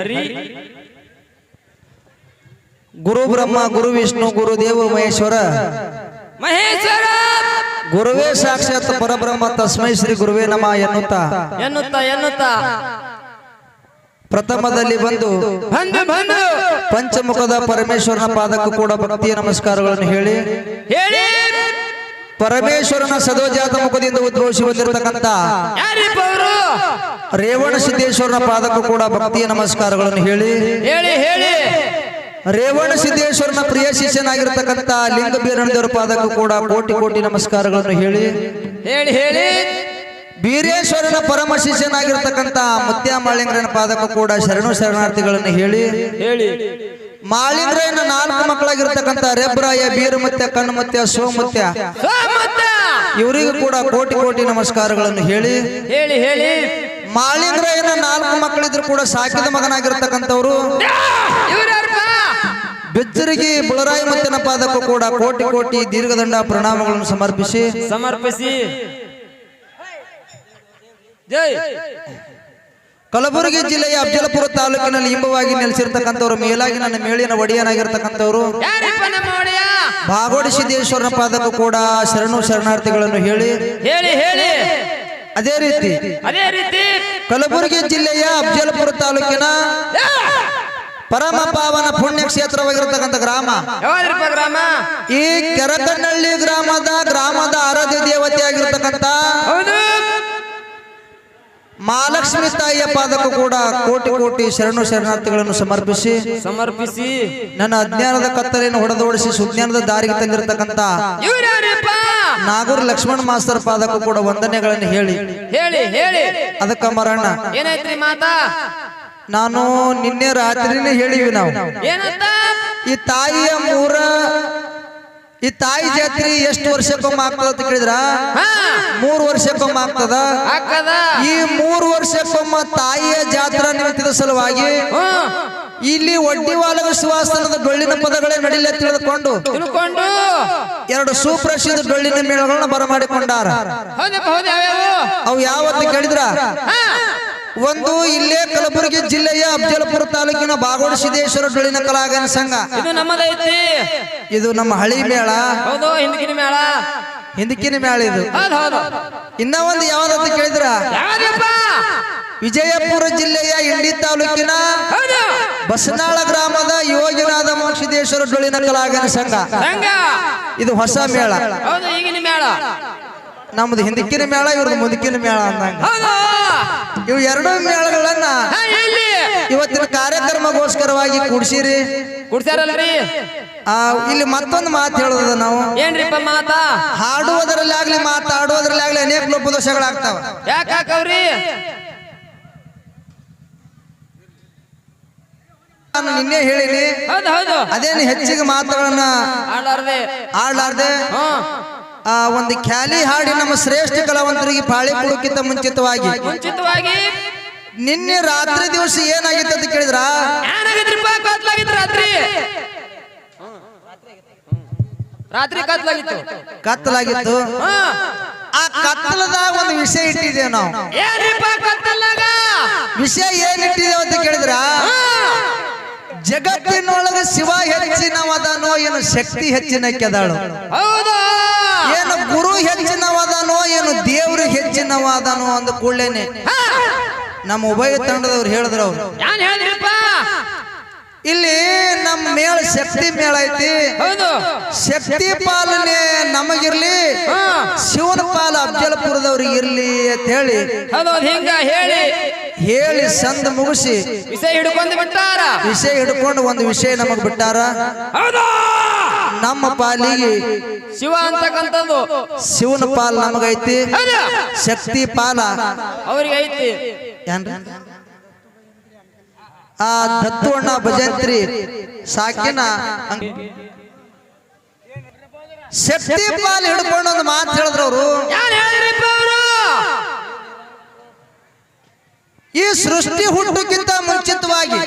ಹರಿ. ಗುರು ಬ್ರಹ್ಮ ಗುರು ವಿಷ್ಣು ಗುರು ದೇವ ಮಹೇಶ್ವರ. ಮಹೇಶ್ವರ. ಗುರುವೇ ಸಾಕ್ಷಾತ್ ಪರಬ್ರಹ್ಮ ತಸ್ಮೈ ಶ್ರೀ ಗುರುವೇ ನಮ ಎನ್ನುತ್ತಾ. ಎನ್ನುತ್ತ ಎನ್ನುತ್ತ. ಪ್ರಥಮದಲ್ಲಿ ಬಂದು ಬಂದು ಬಂದು. ಪಂಚಮುಖದ ಪರಮೇಶ್ವರನ ಪಾದಕ್ಕೂ ಕೂಡ ಭಕ್ತಿಯ ನಮಸ್ಕಾರಗಳನ್ನು ಹೇಳಿ. ಹೇಳಿ. ಪರಮೇಶ್ವರನ ಸದೋಜಾತ ಮುಖದಿಂದ ಉದ್ಭವಿಸಿ ಬಂದಿರತಕ್ಕಂತ ಯಾರಿಪ್ಪ ಅವರು ರೇವಣ ಸಿದ್ದೇಶ್ವರನ ಪಾದಕ್ಕೂ ಕೂಡ ಭಕ್ತಿಯ ನಮಸ್ಕಾರಗಳನ್ನು ಹೇಳಿ. ಹೇಳಿ ಹೇಳಿ. ರೇವಣ ಸಿದ್ದೇಶ್ವರನ ಪ್ರಿಯ ಶಿಷ್ಯನಾಗಿರ್ತಕ್ಕಂಥ ಲಿಂಗ ಬೀರಣ್ಣದೇವರ ಪಾದಕ್ಕೂ ಕೂಡ ಕೋಟಿ ಕೋಟಿ ನಮಸ್ಕಾರಗಳನ್ನು ಹೇಳಿ. ಹೇಳಿ ಹೇಳಿ. ಬೀರೇಶ್ವರನ ಪರಮ ಶಿಷ್ಯನಾಗಿರ್ತಕ್ಕಂಥ ಮುತ್ಯ ಮಾಳಿಂಗ್ರನ ಪಾದಕ್ಕೂ ಕೂಡ ಶರಣು ಶರಣಾರ್ಥಿಗಳನ್ನು ಹೇಳಿ. ಹೇಳಿ. ಮಾಳಿಂಗ್ರನ ನಾಲ್ಕು ಮಕ್ಕಳಾಗಿರ್ತಕ್ಕಂಥ ರೆಬ್ರಾಯ ಬೀರಮತ್ಯ ಕಣ್ಣುಮತ್ಯ ಸೋಮತ್ಯ. ಇವರಿಗೂ ಕೂಡ ಕೋಟಿ ಕೋಟಿ ನಮಸ್ಕಾರಗಳನ್ನು ಹೇಳಿ. ಹೇಳಿ ಹೇಳಿ. ಮಾಳಿಂಗ್ರಯನ ನಾಲ್ಕು ಮಕ್ಕಳಿದ್ರು ಕೂಡ ಸಾಕಿದ ಮಗನಾಗಿರ್ತಕ್ಕಂಥವ್ರು. ಬೆಚ್ಚರಿಗೆ ಬುಳರಾಯಿ ಮತ್ತನ ಪಾದಕ್ಕೂ ಕೂಡ ಕೋಟಿ ಕೋಟಿ ದೀರ್ಘದಂಡ ಪ್ರಣಾಮಗಳನ್ನು ಸಮರ್ಪಿಸಿ. ಸಮರ್ಪಿಸಿ. ಜೈ. ಕಲಬುರಗಿ ಜಿಲ್ಲೆಯ ಅಫಜಲಪುರ ತಾಲೂಕಿನಲ್ಲಿ ಇಂಬವಾಗಿ ನೆಲೆಸಿರ್ತಕ್ಕಂಥವ್ರು ಮೇಲಾಗಿ ನನ್ನ ಮೇಳಿನ ಒಡೆಯನಾಗಿರ್ತಕ್ಕಂಥವ್ರು. ಬಾಗೋಡಿ ನಮ್ಮ ಒಡೆಯ? ಭಾಗೋಡಿ ಸಿದ್ದೇಶ್ವರನ ಪಾದಕ್ಕೂ ಕೂಡ ಶರಣು ಶರಣಾರ್ಥಿಗಳನ್ನು ಹೇಳಿ. ಹೇಳಿ ಹೇಳಿ. ಅದೇ ರೀತಿ ಅದೇ ರೀತಿ. ಕಲಬುರಗಿ ಜಿಲ್ಲೆಯ ಅಫಜಲ್ಪುರ ತಾಲೂಕಿನ ಪರಮ ಪಾವನ ಪುಣ್ಯ ಕ್ಷೇತ್ರವಾಗಿರತಕ್ಕಂಥ ಗ್ರಾಮ ಗ್ರಾಮ? ಈ ಕೆರಕನಹಳ್ಳಿ ಗ್ರಾಮದ ಗ್ರಾಮದ ಆರಾಧ್ಯ ದೇವತೆ ಆಗಿರ್ತಕ್ಕಂಥ ಮಹಾಲಕ್ಷ್ಮಿ ತಾಯಿಯ ಪಾದಕ್ಕೂ ಕೂಡ ಕೋಟಿ ಕೋಟಿ ಶರಣು ಶರಣಾರ್ಥಿಗಳನ್ನು ಸಮರ್ಪಿಸಿ ಸಮರ್ಪಿಸಿ. ನನ್ನ ಅಜ್ಞಾನದ ಕತ್ತಲೆಯನ್ನು ಹೊಡೆದೋಡಿಸಿ ಸುಜ್ಞಾನದ ದಾರಿಗೆ ತಂದಿರತಕ್ಕಂತ ನಾಗೂರ್ ಲಕ್ಷ್ಮಣ ಮಾಸ್ತರ್ ಪಾದಕ್ಕೂ ಕೂಡ ವಂದನೆಗಳನ್ನು ಹೇಳಿ. ಹೇಳಿ ಹೇಳಿ. ಅದಕ್ಕ ಮರಣ. ಏನೈತ್ರಿ ಮಾತಾ? ನಾನು ನಿನ್ನೆ ರಾತ್ರಿನೇ ಹೇಳಿವಿ ನಾವು. ಈ ತಾಯಿಯ ಮೂರ ಈ ತಾಯಿ ಜಾತ್ರೆ ಎಷ್ಟು ವರ್ಷಕ್ಕೊಮ್ಮೆ ಆಗ್ತದ ಅಂತ ಕೇಳಿದ್ರ? ಮೂರ್ ವರ್ಷಕ್ಕೊಮ್ಮೆ ಆಗ್ತದ? ಈ ಮೂರ್ ವರ್ಷಕ್ಕೊಮ್ಮ ತಾಯಿಯ ಜಾತ್ರಾ ನಿಂತಿದ ಸಲುವಾಗಿ ಇಲ್ಲಿ ಒಡ್ಡಿವಾಲಗ ಸುವಾಸನದ ಡೊಳ್ಳಿನ ಪದಗಳೇ ನಡಿಲೆ ತಿಳಿದುಕೊಂಡು ತಿಳ್ಕೊಂಡು ಎರಡು ಸುಪ್ರಸಿದ್ಧ ಡೊಳ್ಳಿನ ಮೇಳಗಳನ್ನ ಬರಮಾಡಿಕೊಂಡಾರ. ಅವು ಯಾವತ್ತು ಕೇಳಿದ್ರ? ಒಂದು ಇಲ್ಲೇ ಕಲಬುರಗಿ ಜಿಲ್ಲೆಯ ಅಫಜಲ್ಪುರ ತಾಲೂಕಿನ ಬಾಗೋಡು ಸಿದ್ದೇಶ್ವರ ಡೊಳಿನ ಕಲಾಗನ ಸಂಘ. ಇದು ನಮ್ಮದೈತಿ. ಇದು ನಮ್ಮ ಹಳಿ ಮೇಳ. ಹೌದು ಹಿಂದಕಿನ ಮೇಳ. ಹಿಂದಕ್ಕಿನ ಮೇಳ ಇದು. ಹೌದು ಹೌದು. ಇನ್ನ ಒಂದು ಯಾವ್ದಂತ ಕೇಳಿದ್ರ? ವಿಜಯಪುರ ಜಿಲ್ಲೆಯ ಇಂಡಿ ತಾಲೂಕಿನ ಬಸನಾಳ ಗ್ರಾಮದ ಯೋಜನಾದ ಮೋಕ್ಷಿದೇಶ್ವರ ಡೊಳಿನ ಕಲಾಗನ ಸಂಘ. ಸಂಘ. ಇದು ಹೊಸ ಮೇಳ. ಹೌದು ಈಗಿನ ಮೇಳ. ನಮ್ದು ಹಿಂದಕ್ಕಿನ ಮೇಳ ಇವ್ರದ್ದು ಮುಂದಕ್ಕಿನ ಮೇಳ ಅಂದಂಗ. ಇವು ಎರಡು ಮೇಳಗಳನ್ನ ಇವತ್ತಿನ ಕಾರ್ಯಕ್ರಮಗೋಸ್ಕರವಾಗಿ ಕೂಡ್ಸಿರಿ. ಕುಡ್ಸ್ಯಾರಲ್ರಿ? ಆ ಇಲ್ಲಿ ಮತ್ತೊಂದು ಮಾತು ಹೇಳೋದು ನಾವು. ಏನ್ರಿಪ್ಪ ಮಾತಾ? ಹಾಡುವುದರಲ್ಲಿ ಆಗ್ಲಿ ಮಾತಾಡುವುದರಲ್ಲಿ ಆಗ್ಲಿ ಅನೇಕ ಲೋಪದೋಷಗಳಾಗ್ತಾವ ಹಾಕವ್ರಿ? ನಾನು ನಿನ್ನೆ ಹೇಳಿನಿ ಹೌದು ಹೌದು. ಅದೇನು ಹೆಚ್ಚಿಗೆ ಮಾತುಗಳನ್ನ ಆಡ್ಲಾರ್ದೆ. ಆಡ್ಲಾರ್ದೆ. ಆ ಒಂದು ಖ್ಯಾಲಿ ಹಾಡಿ ನಮ್ಮ ಶ್ರೇಷ್ಠ ಕಲಾವಂತರಿಗೆ ಪಾಳಿ ಕೊಡೋಕ್ಕಿಂತ ಮುಂಚಿತವಾಗಿ ಮುಂಚಿತವಾಗಿ ನಿನ್ನೆ ರಾತ್ರಿ ದಿವಸ ಏನಾಗಿತ್ತು ಅಂತ ಕೇಳಿದ್ರ? ರಾತ್ರಿ? ರಾತ್ರಿ ಕತ್ಲಾಗಿತ್ತು. ಕತ್ತಲಾಗಿತ್ತು ಆ ಕತ್ತಲದಾಗ ಒಂದು ವಿಷಯ ಇಟ್ಟಿದ್ದೇವೆ ನಾವು. ವಿಷಯ ಏನಿಟ್ಟಿದ್ದೇವೆ ಅಂತ ಕೇಳಿದ್ರ. ಜಗತ್ತಿನೊಳಗೆ ಶಿವ ಹೆಚ್ಚಿನವದನೋ ಏನು ಶಕ್ತಿ ಹೆಚ್ಚಿನಕ್ಕೆದಾಳು ಹೌದು? ಏನು ಗುರು ಹೆಚ್ಚಿನವಾದನೋ ಏನು ದೇವ್ರು ಹೆಚ್ಚಿನವಾದನೋ ಅಂದ ಕೂಡಲೇನೆ. ನಮ್ಮ ಉಭಯ ತಂಡದವ್ರು ಹೇಳಿದ್ರು ಅವರು. ಇಲ್ಲಿ ನಮ್ಮ ಮೇಳ ಶಕ್ತಿ ಮೇಳ ಐತಿ. ಶಕ್ತಿ ಪಾಲನೆ ನಮಗಿರ್ಲಿ. ಶಿವನ ಪಾಲ ಅಫಜಲಪುರದವ್ರಿಗೆ ಇರ್ಲಿ ಅಂತ ಹೇಳಿ. ಹಿಂಗ ಹೇಳಿ. ಹೇಳಿ ಸಂದ ಮುಗಿಸಿ. ವಿಷಯ ಹಿಡ್ಕೊಂಡು ಬಿಟ್ಟಾರ? ವಿಷಯ ಹಿಡ್ಕೊಂಡು ಒಂದು ವಿಷಯ ನಮಗ್ ಬಿಟ್ಟಾರ. ನಮ್ಮ ಪಾಲಿಗೆ ಶಿವ ಅಂತಕ್ಕಂಥದ್ದು. ಶಿವನ ಪಾಲ್ ನಮಗೈತಿ. ಶಕ್ತಿ ಪಾಲ. ಅವ್ರಿಗೆ ಐತಿ ಆ ದತ್ತುವಣ್ಣ ಭಜಂತ್ರಿ ಸಾಕಿನ ಶಕ್ತಿ ಪಾಲ್ ಹಿಡ್ಕೊಂಡು ಒಂದು ಮಾತು ಹೇಳಿದ್ರು ಅವರು? ಈ ಸೃಷ್ಟಿ ಹುಟ್ಟುಕ್ಕಿಂತ ಮುಂಚಿತವಾಗಿ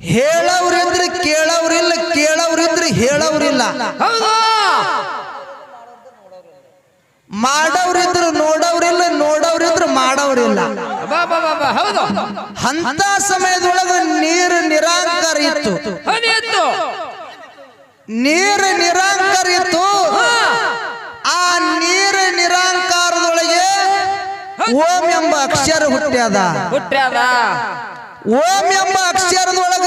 ಹೇಳವ್ರಿದ್ರೆ ಕೇಳವ್ರಿಲ್ಲ ಕೇಳವ್ರಿದ್ರೆ ಹೇಳವ್ರಿಲ್ಲ. ಮಾಡವ್ರಿದ್ರು ನೋಡವ್ರಿಲ್ಲ ನೋಡವ್ರಿದ್ರು ಮಾಡವ್ರಿಲ್ಲ. ಹೌದು. ಅಂತ ಸಮಯದೊಳಗ ನೀರು ನಿರಾಂಕಾರ ಇತ್ತು. ನೀರು ನಿರಾಂಕಾರ ಇತ್ತು. ಆ ನೀರು ನಿರಾಂಕಾರದೊಳಗೆ ಓಂ ಎಂಬ ಅಕ್ಷರ ಹುಟ್ಟ್ಯಾದ. ಹುಟ್ಟ್ಯಾದ. ಓಂ ಎಂಬ ಅಕ್ಷರದೊಳಗ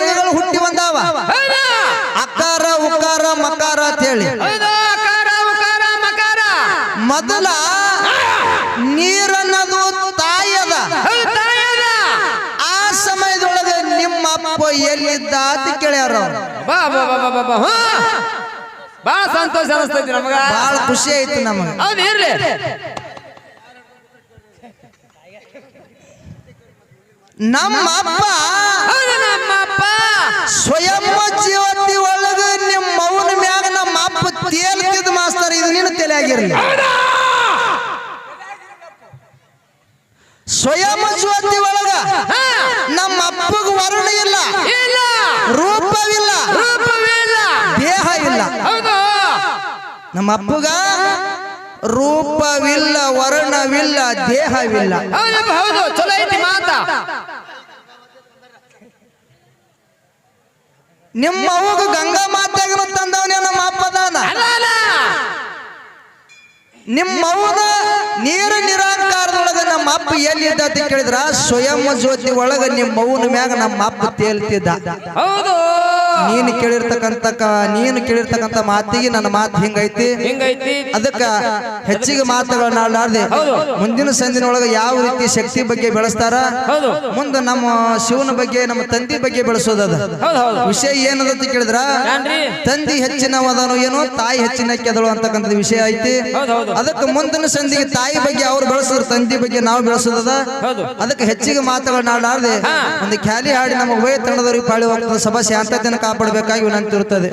ಮೂರು ಹುಟ್ಟಿ ಬಂದಾವ. ಅಕಾರ ಉಕಾರ ಮಕಾರ ಅಂತ ಹೇಳಿ. ಮೊದಲ ನೀರನ್ನದು ತಾಯದ. ಆ ಸಮಯದೊಳಗೆ ನಿಮ್ಮ ಅಪ್ಪ ಎಲ್ಲಿದ್ದ ಅಂತ ಕೇಳ್ಯಾರ ಅವ್ರು. ಬಾ ಬಾ ಬಾ ಬಾ ಬಾ ಬಾ. ಹಾ. ಬಾ ಸಂತೋಷ ಅನಿಸ್ತೈತಿ ನಮಗ. ಬಹಳ ಖುಷಿ ಐತಿ ನಮಗೆ. ಇರ್ಲಿ. ನಮ್ಮ ಅಪ್ಪ ಹೌದು ನಮ್ಮಪ್ಪ ಸ್ವಯಂ ಜೀವತಿ ಒಳಗ ನಿಮ್ಮ ಮೌನ ಮ್ಯಾಗ ನಮ್ಮ ಅಪ್ಪ ತೇಲ್ತಿದ್ ಮಾಸ್ತರ್ ಇದು ನಿನ್ನ ತಲೆಯಾಗಿರ್ಲಿ ಸ್ವಯಂ ಜ್ಯೋತಿ ಒಳಗ ಹಾ ನಮ್ಮ ಅಪ್ಪಗ ವರ್ಣ ಇಲ್ಲ ಇಲ್ಲ ರೂಪವಿಲ್ಲ ರೂಪವಿಲ್ಲ ದೇಹ ಇಲ್ಲ ಹೌದು ನಮ್ಮ ಅಪ್ಪಗ ರೂಪವಿಲ್ಲ ವರ್ಣವಿಲ್ಲ ದೇಹವಿಲ್ಲ. ಹೌದು ಚಲೋ ಐತಿ ಮಾತಾ. ನಿಮ್ಮ ಅವ್ಗ ಗಂಗಾ ಮಾತೆಗನು ತಂದವನೇ ನಮ್ಮ ಅಪ್ಪದಾನ. ನಿಮ್ಮ ಅವನ ನೀರ ನಿರಾಕಾರದೊಳಗ ನಮ್ಮ ಅಪ್ಪ ಎಲ್ಲಿದ್ದ ಅಂತ ಕೇಳಿದ್ರ ಸ್ವಯಂ ಜ್ಯೋತಿ ಒಳಗ ನಿಮ್ಮ ಅವನ ಮ್ಯಾಗ ನಮ್ಮ ಅಪ್ಪ ತೇಲ್ತಿದ್ದ. ಹೌದು. ನೀನು ಕೇಳಿರ್ತಕ್ಕಂತ ನೀನ್ ಕೇಳಿರ್ತಕ್ಕಂತ ಮಾತಿಗೆ ನನ್ನ ಮಾತು ಹಿಂಗೈತಿ. ಹಿಂಗೈತಿ. ಅದಕ್ಕ ಹೆಚ್ಚಿಗೆ ಮಾತುಗಳನ್ನ ಆಡಲಾರ್ದೆ. ಮುಂದಿನ ಸಂದಿನ ಒಳಗ ಯಾವ ರೀತಿ ಶಕ್ತಿ ಬಗ್ಗೆ ಬೆಳೆಸ್ತಾರ? ಮುಂದೆ ನಮ್ಮ ಶಿವನ ಬಗ್ಗೆ ನಮ್ಮ ತಂದೆ ಬಗ್ಗೆ ಬೆಳೆಸೋದದ ವಿಷಯ ಏನದ ಅಂತ ಕೇಳಿದ್ರ ತಂದಿ ಹೆಚ್ಚಿನವದನು ಏನು ತಾಯಿ ಹೆಚ್ಚಿನ ಕೆದಳು ಅಂತಕ್ಕಂಥ ವಿಷಯ ಐತಿ. ಅದಕ್ಕೆ ಮುಂದಿನ ಸಂದಿಗೆ ತಾಯಿ ಬಗ್ಗೆ ಅವ್ರು ಬೆಳೆಸಿದ್ರು ತಂದಿ ಬಗ್ಗೆ ನಾವು ಬೆಳೆಸೋದದ ಅದಕ್ಕೆ ಹೆಚ್ಚಿಗೆ ಮಾತುಗಳನ್ನ ಆಡಲಾರ್ದೆ. ಒಂದು ಖ್ಯಾಲಿ ಹಾಡಿ ನಮ್ಮ ಉಭಯ ತಂಡದವ್ರಿಗೆ ಪಾಳಿ ಹೋಗ್ತದೆ. ಸಭಾ ಶಾಂತತೆಯನ್ನು ಕಾಪಾಡಬೇಕಾಗಿ ವಿನಂತಿ ಇರುತ್ತದೆ